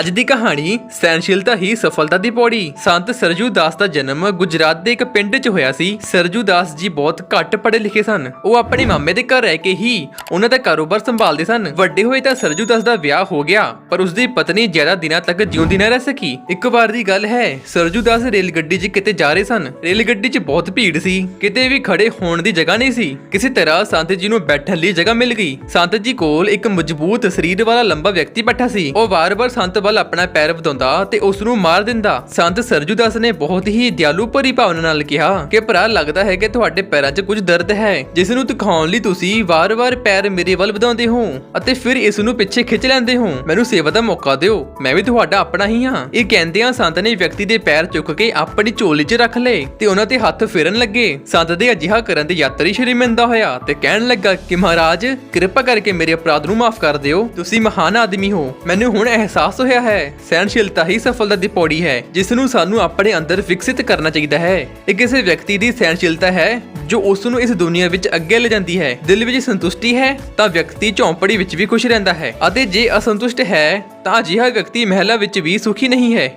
ਅੱਜ ਦੀ ਕਹਾਣੀ ਸਹਿਨਸ਼ੀਲਤਾ ਹੀ ਸਫਲਤਾ ਦੀ ਪੌੜੀ। ਸੰਤ ਸਰਜੂ ਦਾਸ ਦਾ ਜਨਮ ਗੁਜਰਾਤ ਦੇ ਇੱਕ ਪਿੰਡ 'ਚ ਹੋਇਆ ਸੀ। ਸਰਜੂ ਦਾਸ ਜੀ ਬਹੁਤ ਘੱਟ ਪੜ੍ਹੇ ਲਿਖੇ ਸਨ। ਉਹ ਆਪਣੇ ਮਾਮੇ ਦੇ ਘਰ ਰਹਿ ਕੇ ਹੀ ਉਹਨਾਂ ਦਾ ਕਾਰੋਬਾਰ ਸੰਭਾਲਦੇ ਸਨ। ਵੱਡੇ ਹੋਏ ਤਾਂ ਸਰਜੂ ਦਾਸ ਦਾ ਵਿਆਹ ਹੋ ਗਿਆ, ਪਰ ਉਸ ਦੀ ਪਤਨੀ ਜ਼ਿਆਦਾ ਦਿਨਾਂ ਤੱਕ ਜਿਉਂਦੀ ਨਾ ਰਹਿ ਸਕੀ। ਇੱਕ ਵਾਰ ਦੀ ਗੱਲ ਹੈ, ਸਰਜੂ ਦਾਸ ਰੇਲ ਗੱਡੀ 'ਚ ਕਿਤੇ ਜਾ ਰਹੇ ਸਨ। ਰੇਲ ਗੱਡੀ 'ਚ ਬਹੁਤ ਭੀੜ ਸੀ। ਕਿਤੇ ਵੀ ਖੜੇ ਹੋਣ ਦੀ ਜਗ੍ਹਾ ਨਹੀਂ ਸੀ। ਕਿਸੇ ਤਰ੍ਹਾਂ ਸੰਤ ਜੀ ਨੂੰ ਬੈਠਣ ਲਈ ਜਗ੍ਹਾ ਮਿਲ ਗਈ। ਸੰਤ ਜੀ ਕੋਲ ਇੱਕ ਮਜ਼ਬੂਤ ਸਰੀਰ ਵਾਲਾ ਲੰਬਾ ਵਿਅਕਤੀ ਬੈਠਾ ਸੀ। ਉਹ ਵਾਰ-ਵਾਰ ਸੰਤ ਵੱਲ ਆਪਣਾ ਪੈਰ ਵਧਾਉਂਦਾ ਤੇ ਉਸ ਨੂੰ ਮਾਰ ਦਿੰਦਾ। ਸੰਤ ਸਰਜੂ ਦਾਸ ਨੇ ਬਹੁਤ ਹੀ ਦਿਆਲੂ ਭਰੀ ਭਾਵਨਾ ਨਾਲ ਕਿਹਾ ਕਿ ਭਰਾ, ਲੱਗਦਾ ਹੈ ਕਿ ਤੁਹਾਡੇ ਪੈਰਾਂ 'ਚ ਕੁਝ ਦਰਦ ਹੈ। ਜਿਸ ਨੂੰ ਦਿਖਾਉਣ ਲਈ ਤੁਸੀਂ ਵਾਰ-ਵਾਰ ਪੈਰ ਮੇਰੇ ਵੱਲ ਵਧਾਉਂਦੇ ਹੋ ਅਤੇ ਫਿਰ ਇਸ ਨੂੰ ਪਿੱਛੇ ਖਿੱਚ ਲੈਂਦੇ ਹੋ। ਮੈਨੂੰ ਸੇਵਾ ਦਾ ਮੌਕਾ ਦਿਓ। ਮੈਂ ਵੀ ਤੁਹਾਡਾ ਆਪਣਾ ਹੀ ਹਾਂ। ਇਹ ਕਹਿੰਦਿਆਂ ਸੰਤ ਨੇ ਵਿਅਕਤੀ ਦੇ ਪੈਰ ਚੁੱਕ ਕੇ ਆਪਣੀ ਝੋਲੀ 'ਚ ਰੱਖ ਲਏ ਤੇ ਉਹਨਾਂ ਤੇ ਹੱਥ ਫੇਰਨ ਲੱਗੇ। ਸੰਤ ਦੇ ਅਜਿਹਾ ਕਰਨ ਤੇ ਯਾਤਰੀ ਸ਼ਰਮਿੰਦਾ ਹੋਇਆ ਤੇ ਕਹਿਣ ਲੱਗਾ ਕਿ ਮਹਾਰਾਜ, ਕਿਰਪਾ ਕਰਕੇ ਮੇਰੇ ਅਪਰਾਧ ਨੂੰ ਮਾਫ ਕਰ ਦਿਓ। ਤੁਸੀਂ ਮਹਾਨ ਆਦਮੀ ਹੋ। ਮੈਨੂੰ ਹੁਣ ਅਹਿਸਾਸ ਹੋਇਆ ਹੈ। ਸਹਿਨਸ਼ੀਲਤਾ ਹੀ ਸਫਲਤਾ ਦੀ ਪੌੜੀ ਹੈ ਜਿਸ ਨੂੰ ਸਾਨੂੰ ਆਪਣੇ ਅੰਦਰ ਵਿਕਸਿਤ ਕਰਨਾ ਚਾਹੀਦਾ ਹੈ। ਇਹ ਕਿਸੇ ਵਿਅਕਤੀ ਦੀ ਸਹਿਣਸ਼ੀਲਤਾ ਹੈ, ਜੋ ਉਸ ਨੂੰ ਇਸ ਦੁਨੀਆ ਵਿੱਚ ਅੱਗੇ ਲੈ ਜਾਂਦੀ ਹੈ। ਦਿਲ ਵਿੱਚ ਸੰਤੁਸ਼ਟੀ ਹੈ, ਤਾਂ ਵਿਅਕਤੀ ਝੌਂਪੜੀ ਵਿੱਚ ਵੀ ਖੁਸ਼ ਰਹਿੰਦਾ ਹੈ। ਅਤੇ ਜੇ ਅਸੰਤੁਸ਼ਟ ਹੈ, ਤਾਂ ਅਜਿਹਾ ਵਿਅਕਤੀ ਮਹਿਲਾ ਵਿੱਚ ਵੀ ਸੁਖੀ ਨਹੀਂ ਹੈ।